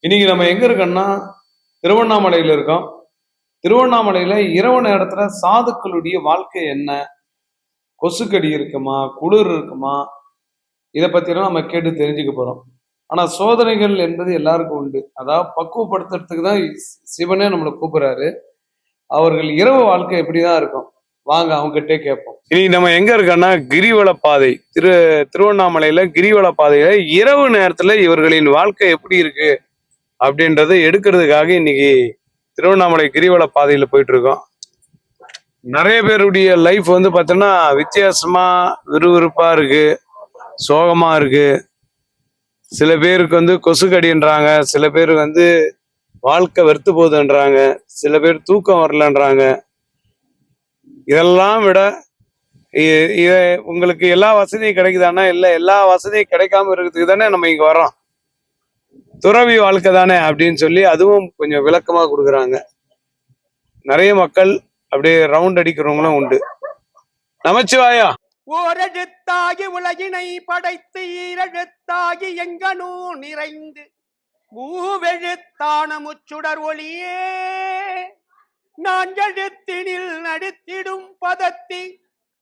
இன்னைக்கு நம்ம எங்க இருக்கோம்னா திருவண்ணாமலையில இருக்கோம். திருவண்ணாமலையில இரவு நேரத்துல சாதுக்களுடைய வாழ்க்கை என்ன? கொசுக்கடி இருக்குமா? குளிர் இருக்குமா? இதை பற்றிலாம் நம்ம கேட்டு தெரிஞ்சுக்க போறோம். ஆனா சோதனைகள் என்பது எல்லாருக்கும் உண்டு. அதாவது பக்குவப்படுத்துறதுக்கு தான் சிவனே நம்மளை கூப்பிடுறாரு. அவர்கள் இரவு வாழ்க்கை எப்படிதான் இருக்கும்? வாங்க அவங்ககிட்டே கேட்போம். இனி நம்ம எங்க இருக்கோம்னா கிரிவல பாதை திரு திருவண்ணாமலையில கிரிவல பாதையில இரவு நேரத்துல இவர்களின் வாழ்க்கை எப்படி இருக்கு? அப்படின்றத எடுக்கிறதுக்காக இன்னைக்கு திருவண்ணாமலை கிரிவல பாதையில போயிட்டு இருக்கோம் நிறைய பேருடைய லைஃப் வந்து பார்த்தோன்னா வித்தியாசமா விறுவிறுப்பா இருக்கு சோகமா இருக்கு. சில பேருக்கு வந்து கொசுக்கடின்றாங்க சில பேர் வந்து வாழ்க்கை வெறுத்து போகுதுன்றாங்க சில பேர் தூக்கம் வரலன்றாங்க. இதெல்லாம் விட இ- உங்களுக்கு எல்லா வசதியும் கிடைக்குதானா இல்லை எல்லா வசதியும் கிடைக்காம இருக்கிறதுக்கு தானே நம்ம இங்கே வரோம் துறவி வாழ்க்கை தானே அப்படின்னு சொல்லி அதுவும் கொஞ்சம் விளக்கமா கொடுக்குறாங்க. நிறைய மக்கள் அப்படியே ரவுண்ட் அடிக்கிறவங்களும் உண்டு. நமச்சிவாயா? ஓரெழுத்தாகி உலகினை படைத்து ஈரெழுத்தாகி எங்கனூ நிறைந்து மூவெழுத்தான முச்சுடர் ஒளியே. நான் எழுத்தினில் நடித்திடும் பதத்தி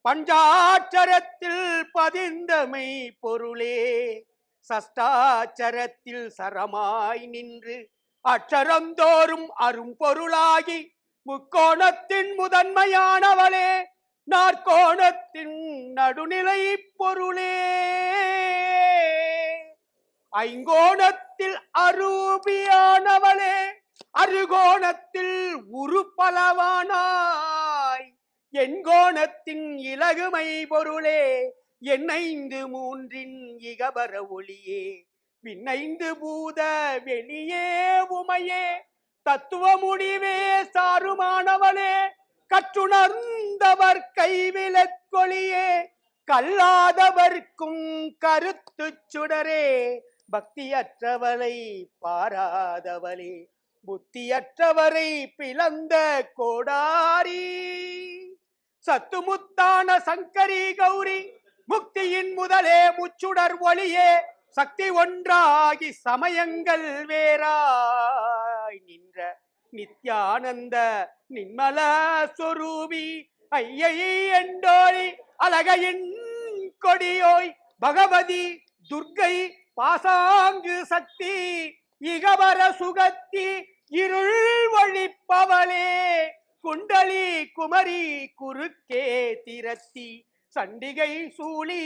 பஞ்சாட்சரத்தில் பதிந்தமை பொருளே. சஷ்டாச்சரத்தில் சரமாய் நின்று அட்சரந்தோறும் அரும்பொருளாகி முக்கோணத்தின் முதன்மையானவளே நாற்கோணத்தின் நடுநிலை பொருளே. ஐங்கோணத்தில் அரூபியானவளே அருகோணத்தில் உருப்பலவானாய் என் கோணத்தின் இலகுமை பொருளே. எண்ணைந்து மூன்றின் இகபர ஒளியே விண்ணைந்து பூத வெளியே உமையே தத்துவ முடிவே சாருமானவளே கற்றுணர்ந்தவர் கைவிலக்கொழியே கல்லாதவர்க்கும் கருத்து சுடரே பக்தியற்றவளை பாராதவளே புத்தியற்றவரை பிளந்த கோடாரி சத்துமுத்தான சங்கரி கௌரி முக்தியின் முதலே முச்சுடர் ஒளியே சக்தி ஒன்றாகி சமயங்கள் வேறாய் நின்ற நித்யானந்த நின்மல சொரூபி ஐயை எண்டோழி அழகையின் கொடியோய் பகவதி துர்க்கை பாசாங்கு சக்தி இகவர சுகத்தி இருள் ஒழிப்பவளே குண்டலி குமரி குறுக்கே திரத்தி சண்டிகை சூழி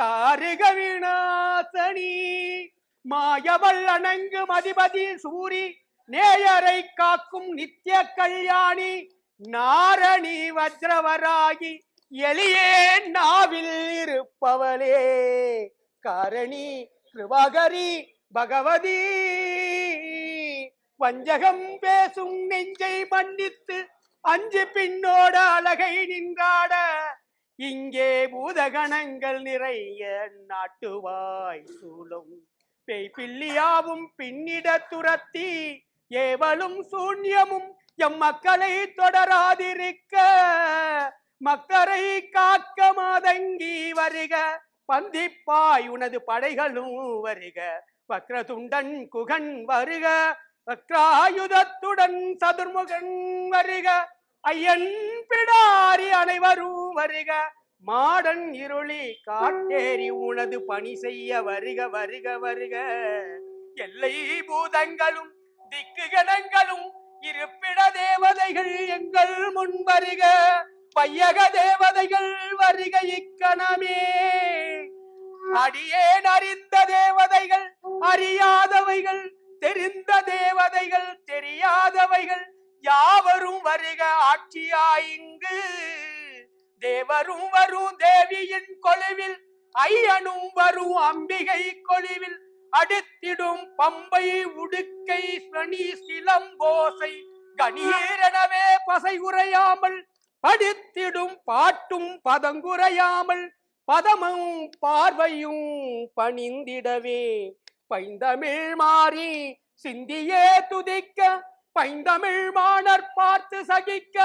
தாருக விநாசனி மாயவள் அணங்கு மதிபதி சூரி நேயரை காக்கும் நித்திய கல்யாணி நாரணி வஜ்ரவராகி எளியே நாவில் இருப்பவளே. காரணி கிருபகரி பகவதி வஞ்சகம் பேசும் நெஞ்சை மன்னித்து அஞ்சு பின்னோட அழகை நின்றாட. இங்கே பூதகணங்கள் நிறைய நாட்டுவாய் சூழும். பேய் பில்லியாவும் பின்னிட துரத்தி ஏவலும் சூன்யமும் எம் மக்களை தொடராதிருக்க. மக்கரை காக்க மாதங்கி வருக பந்திப்பாய் உனது படைகளும் வருக. வக்ரதுண்டன் குகன் வருக வக்ராயுதத்துடன் சதுர்முகன் வருக. ஐயன் பிடாரி அனைவரும் வருக. மாடன் இருளி காட்டேரி உனது பணி செய்ய வருக வருக வருக. எல்லை பூதங்களும் திக்குகணங்களும் இருப்பிட தேவதைகள் எங்கள் முன் வருக. பையக தேவதைகள் வருக இக்கணமே. அடியேன் அறிந்த தேவதைகள் அறியாதவைகள் தெரிந்த தேவதைகள் தெரியாதவைகள் யாவரும் வருக ஆட்சியாயிங்கு. தேவரும் வரும் தேவியின் கொழுவில் ஐயனும் வரும் அம்பிகை கொழுவில். அடுத்திடும் பம்பை உடுக்கை ஸ்ரணி சிலம்போசை கணீரனவே பசை உறையாமல் படித்திடும் பாட்டும் பதங்குறையாமல் பதமும் பார்வையும் பணிந்திடவே. பைந்தமிழ் மாறி சிந்தியே துதிக்க பைந்தமிழ் மாணர் பார்த்து சகிக்க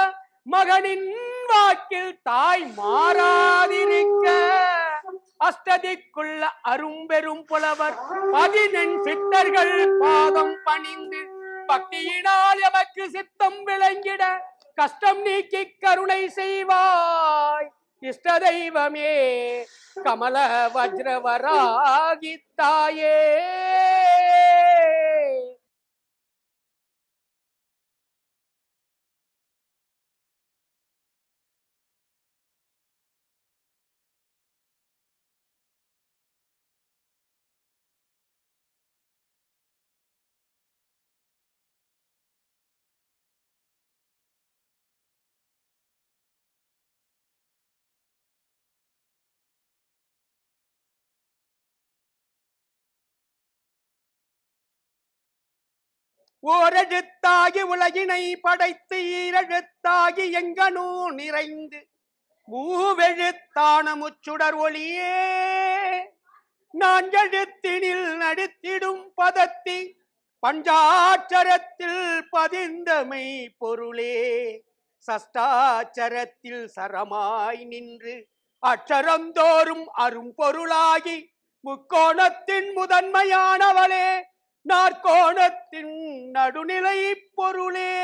மகனின் வாக்கில் தாய் மாறாதிருக்க. அஷ்டதிக்குள்ள அரும்பெரும் புலவர் பதினெண் சித்தர்கள் பாதம் பணிந்து பக்தியினால் எமக்கு சித்தம் விளங்கிட கஷ்டம் நீக்கி கருணை செய்வாய். இஷ்ட தெய்வமே கமல வஜ்ரவராகி தாயே. ஓரெழுத்தாகி உலகினை படைத்து ஈரெழுத்தாகி எங்கனூ நிறைந்து மூவெழுத்தான முச்சுடர் ஒளியே. நான் எழுத்தினில் நடித்திடும் பதத்தி பஞ்சாட்சரத்தில் பதிந்தமை பொருளே. சஷ்டாச்சரத்தில் சரமாய் நின்று அட்சரந்தோறும் அரும்பொருளாகி முக்கோணத்தின் முதன்மையானவளே. நாற்கோணத்தின் நடுநிலை பொருளே.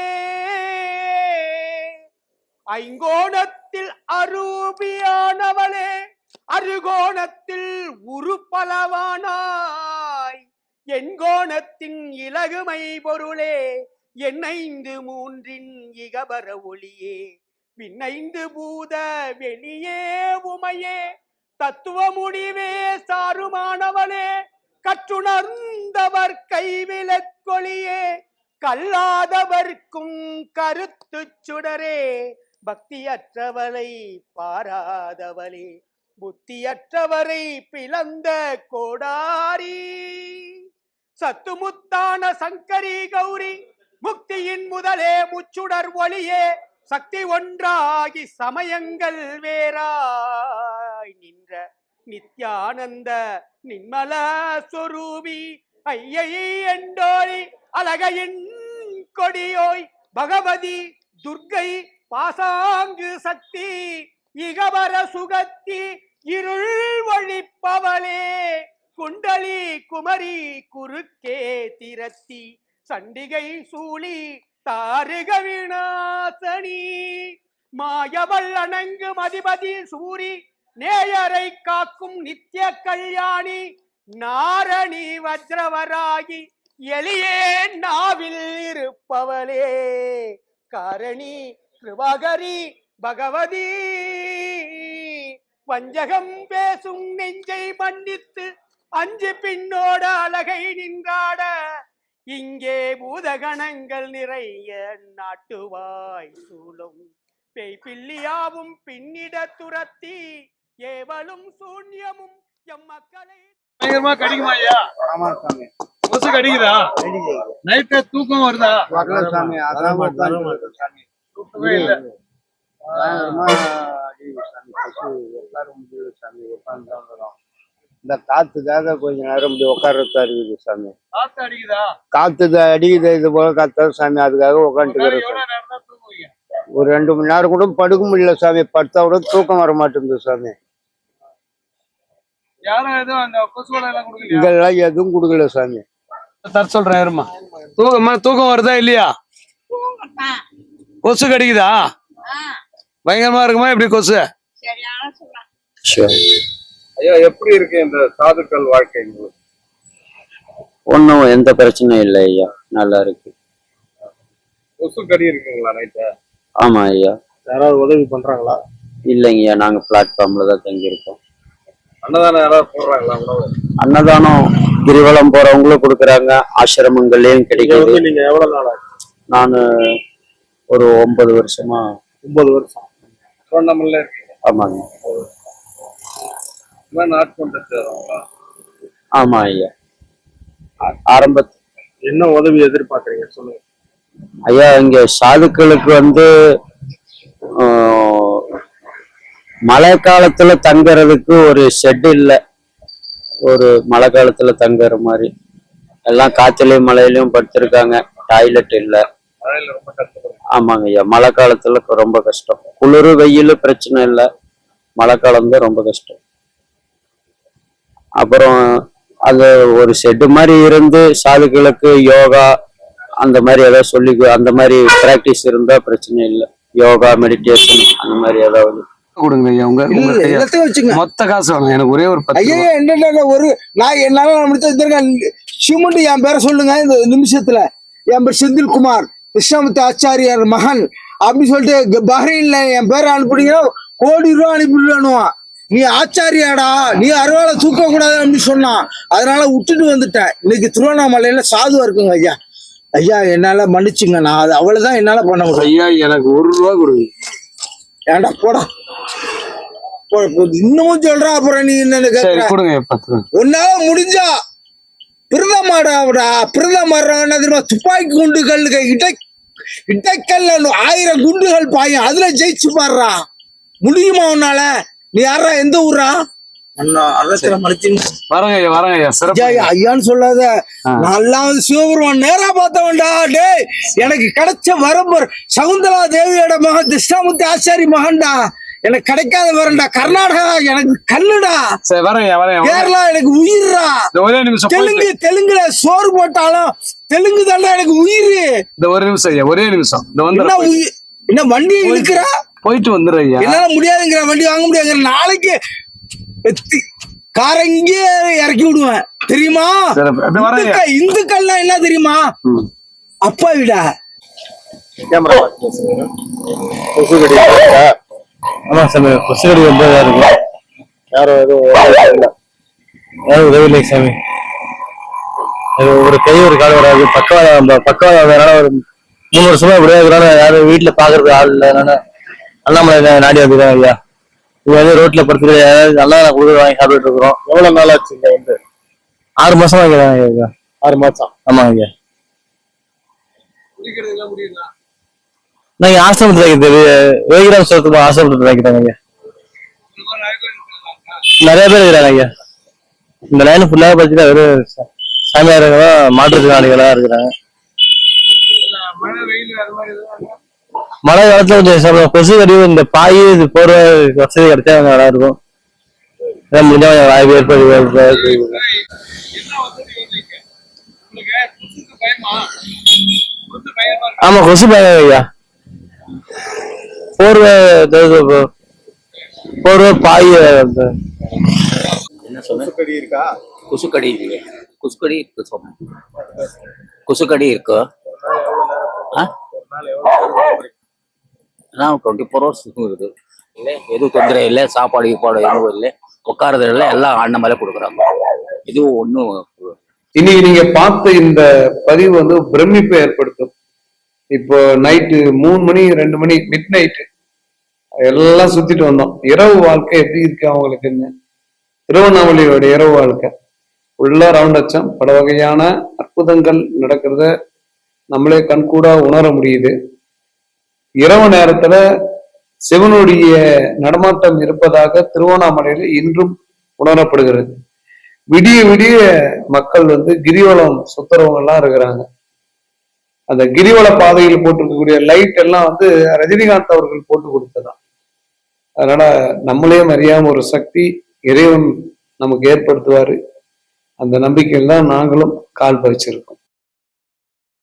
ஐங்கோணத்தில் அரூபியானவளே அருகோணத்தில் உருப்பலவானாய். எண்கோணத்தின் இலகுமை பொருளே எண்ணைந்து மூன்றின் இகபர ஒளியே. விண்ணைந்து பூத வெளியே உமையே தத்துவ முடிவே சாருமானவளே கற்றுணர்ந்தவர் கைவிலக்கொழியே கல்லாதவர்க்கும் கருத்து சுடரே பக்தியற்றவளை பாராதவளே புத்தியற்றவரை பிளந்த கோடாரி. சத்துமுத்தான சங்கரி கௌரி முக்தியின் முதலே முச்சுடர் ஒளியே சக்தி ஒன்றாகி சமயங்கள் வேறாய் நின்ற நித்யானந்த நின்மல சொரூபி ஐயை என்றோரி அழகையின் கொடியோய் பகவதி துர்கை பாசாங்கு சக்தி இகவர சுகத்தி இருள் ஒழிப்பவளே குண்டலி குமரி குறுக்கே திரத்தி சண்டிகை சூழி தாருக விநாசனி மாயவள் அணங்கு மதிபதி சூரி நேயரை காக்கும் நித்திய கல்யாணி நாரணி வஜ்ரவராகி எளியே நாவில் இருப்பவளே. காரணி கிருபாகரி பகவதி. வஞ்சகம் பேசும் நெஞ்சை மன்னித்து அஞ்சு பின்னோட அழகை நின்றாட. இங்கே பூதகணங்கள் நிறைய நாட்டுவாய் சூழும். பேய் பில்லியாவும் பின்னிட துரத்தி ஏவலும் சூன்யமும் எம் மக்களை. பயங்கரமா கடிக்குமா ஐயா? ஆமா சாமி கொசு கடிக்குதா. நைட்ல தூக்கம் வருதா? வரல சாமி அதான் சாமி தூக்கமே இல்ல. பயங்கரமா அடிக்குது உட்கார முடியல சாமி உட்கார்ந்து வரும் இந்த காத்துக்காக கொஞ்ச நேரம் இப்படி உட்கார்றதா இருக்குது சாமி. காத்து அடிக்குதா? காத்து தான் அடிக்குது இது போல காத்தா சாமி. அதுக்காக தூங்குவீங்க? ஒரு ரெண்டு மணி நேரம் கூட படுக்க முடியல சாமி. படுத்தா கூட தூக்கம் வர மாட்டேங்குது சாமி. யாரும் எதுவும் அந்த கொசு வலை எல்லாம் கொடுக்கலையா? இதெல்லாம் எதுவும் கொடுக்கல சாமி. தர சொல்றேன் இருமா. தூக்கமா தூக்கம் வருதா இல்லையா? கொசு கடிக்குதா? பயங்கரமா இருக்குமா எப்படி கொசு? ஐயா எப்படி இருக்கு இந்த சாதுக்கள் வாழ்க்கை ஒன்றும் எந்த பிரச்சனையும் இல்லை ஐயா. நல்லா இருக்கு. கொசு கடி இருக்குங்களா நைட்டு ஆமா ஐயா. யாராவது உதவி பண்றாங்களா? இல்லைங்கய்யா நாங்க பிளாட்ஃபார்ம்ல தான் தங்கியிருக்கோம். அன்னதானம் யாராவது போடுறாங்களா உணவு? அன்னதானம் கிரிவலம் போறவங்களும் கொடுக்குறாங்க. ஆசிரமங்கள்லயும் கிடைக்குது. நீங்க எவ்வளவு நாள் நான் ஒரு ஒன்பது வருஷமா ஒன்பது வருஷம். திருவண்ணாமலை ஆமாங்க. ஆமா ஐயா. ஆரம்ப என்ன உதவி எதிர்பார்க்கறீங்க சொல்லுங்க. ஐயா இங்க சாதுக்களுக்கு வந்து மழை காலத்துல தங்குறதுக்கு ஒரு ஷெட் இல்ல. ஒரு மழை காலத்துல தங்குற மாதிரி. எல்லாம் காத்துலயும் மழையிலையும் படுத்திருக்காங்க. டாய்லெட் இல்ல. ஆமாங்க ஐயா. மழை காலத்துல ரொம்ப கஷ்டம். குளிர் வெயில் பிரச்சனை இல்ல. மழை காலம் தான் ரொம்ப கஷ்டம். அப்புறம் அது ஒரு ஷெட்டு மாதிரி இருந்து சாதுகளுக்கு யோகா அந்த மாதிரி ஏதாவது சொல்லி அந்த மாதிரி ப்ராக்டிஸ் இருந்தா பிரச்சனை இல்லை. யோகா மெடிடேஷன் அந்த மாதிரி ஏதாவது. கொடுங்க ஐயா. உங்க. எல்லாத்தையும் வச்சுங்க மொத்த காசு வேணும் எனக்கு ஒரே ஒரு ஐயா ரூபா. என்ன ஒரு நான் என்னால முடிச்ச சிமெண்ட் என் பேரை சொல்லுங்க இந்த நிமிஷத்துல. என் பேர் செந்தில்குமார் கிருஷ்ணமூர்த்தி ஆச்சாரியார் மகன். அப்படின்னு சொல்லிட்டு பஹ்ரைன்ல என் பேரை அனுப்புனீங்கன்னா கோடி ரூபா அனுப்பிடுவானுவான் நீ ஆச்சாரியாடா நீ அறுவாலை தூக்க கூடாது அப்படின்னு சொன்னான். அதனால விட்டுட்டு வந்துட்டேன். இன்னைக்கு திருவண்ணாமலையில சாதுவா இருக்குங்க ஐயா. ஐயா என்னால மன்னிச்சுங்க நான் அது அவ்வளவுதான் என்னால பண்ண முடியும். ஐயா எனக்கு ஒரு ரூபா கொடுங்க. ஏன்டா போடா. இன்னமும் சொல்றா அப்புறம் நீ கேக்குற? கொடுங்க. உன்னால முடிஞ்சா பிரதமர் என்ன தெரியுமா? துப்பாக்கி குண்டுகள் இடை இடைக்கல்ல ஆயிரம் குண்டுகள் பாயும். அதுல ஜெயிச்சு பாடுறா. முடியுமா உன்னால? நீ யாரா எந்த ஊரா ஐயான்னு சொல்லாத. நல்லா சிவபெருமான் நேரா பார்த்தவன்டா. டேய் எனக்கு கிடைச்ச வரம்பர் சகுந்தலா தேவியோட மகன் கிருஷ்ணமூர்த்தி ஆச்சாரி மகன்டா. எனக்கு கிடைக்காத வரண்டா கர்நாடகா எனக்கு கல்லுடா. கேரளா எனக்கு உயிர்ரா இந்த ஒரே நிமிஷம் போயிட்டு- தெலுங்கு தெலுங்குல சோறு போட்டாலும் தெலுங்கு தாண்டா எனக்கு உயிர். இந்த ஒரு நிமிஷம் ஐயா ஒரே நிமிஷம். இந்த வந்து உயிர் என்ன வண்டி இழுக்கிறா போயிட்டு வந்துடுறேன் ஐயா. என்னால முடியாதுங்கிற வண்டி வாங்க முடியாதுங்கிற நாளைக்கு காரை இங்கேயே இறக்கி விடுவேன். தெரியுமா? சரி, அப்ப வரேன் ஐயா. இந்துக்கள் இந்துக்கள்னா என்ன தெரியுமா. அப்பா விடா. இருக்கா? ஆமா சாமி கொசுக்கடி ரொம்ப இதா இருக்கு யாரும் எதுவும் யாரும் உதவி இல்லை சாமி. ஒரு கை ஒரு கால் வராது. பக்கவாதம் அந்த பக்கவாதம் ஒரு மூணு வருஷமா இப்படியே யாரும் வீட்டுல பாக்குறதுக்கு ஆள் இல்லை. அதனால அண்ணாமலை நாடி வந்துதான் ஐயா. இங்க வந்து ரோட்ல படுத்துட்டு யாராவது நல்லா கொடுக்குற வாங்கி சாப்பிட்டுட்டு இருக்கிறோம். எவ்வளவு நாள் ஆச்சு இங்க வந்து? ஆறு மாசமா இருக்கிறாங்க ஐயா. ஆறு மாசம். ஆமா ஐயா. நாங்க ஆசிரமத்துல வைக்கிறது வேகிராம் சோத்துக்கு ஆசிரமத்துல வைக்கிறாங்க ஐயா நிறைய பேர் இருக்கிறாங்க ஐயா இந்த லைன் ஃபுல்லாக பார்த்தீங்கன்னா வெறும் சாமியாருங்களா மாற்றுத்திறனாளிகளா இருக்கிறாங்க மழை காலத்துல கொஞ்சம் சம- கொசு கடி இந்த பாய் இது போற வசதி கிடைச்சா நல்லா இருக்கும் முடிஞ்சா வாய்ப்பு ஏற்படுது ஆமா கொசு பயம் ஐயா போர்வை போர்வை பாய் என்ன சொன்ன குசுக்கடி இருக்கு? குசுக்கடி இருக்கு சொன்னேன். குசுக்கடி இருக்கு. ஆ? நான் டுவெண்ட்டி ஃபோர் ஹவர்ஸ் இருக்குது இல்லை எதுவும் தொந்தரை இல்லை சாப்பாடு கீப்பாடு எதுவும் இல்லை. உட்காரது இல்லை எல்லாம் அண்ணன் மேலே கொடுக்குறாங்க. இதுவும் ஒன்றும் இன்னைக்கு நீங்க பார்த்த இந்த பதிவு வந்து பிரமிப்பை ஏற்படுத்தும். இப்போ நைட்டு மூணு மணி ரெண்டு மணி மிட் நைட்டு எல்லாம் சுத்திட்டு வந்தோம். இரவு வாழ்க்கை எப்படி இருக்கு அவங்களுக்குன்னு. திருவண்ணாமலையோட இரவு வாழ்க்கை. உள்ள ரவுண்ட் அச்சம் பல வகையான அற்புதங்கள் நடக்கிறத நம்மளே கண்கூடா உணர முடியுது. இரவு நேரத்துல சிவனுடைய நடமாட்டம் இருப்பதாக திருவண்ணாமலையில இன்றும் உணரப்படுகிறது. விடிய விடிய மக்கள் வந்து கிரிவலம் சுத்துறவங்க எல்லாம் இருக்கிறாங்க. அந்த கிரிவல பாதையில் போட்டிருக்கக்கூடிய லைட் எல்லாம் வந்து ரஜினிகாந்த் அவர்கள் போட்டு கொடுத்ததான் அதனால நம்மளே அறியாம ஒரு சக்தி இறைவன் நமக்கு ஏற்படுத்துவாரு. அந்த நம்பிக்கையில் தான் நாங்களும் கால் பதிச்சிருக்கோம்.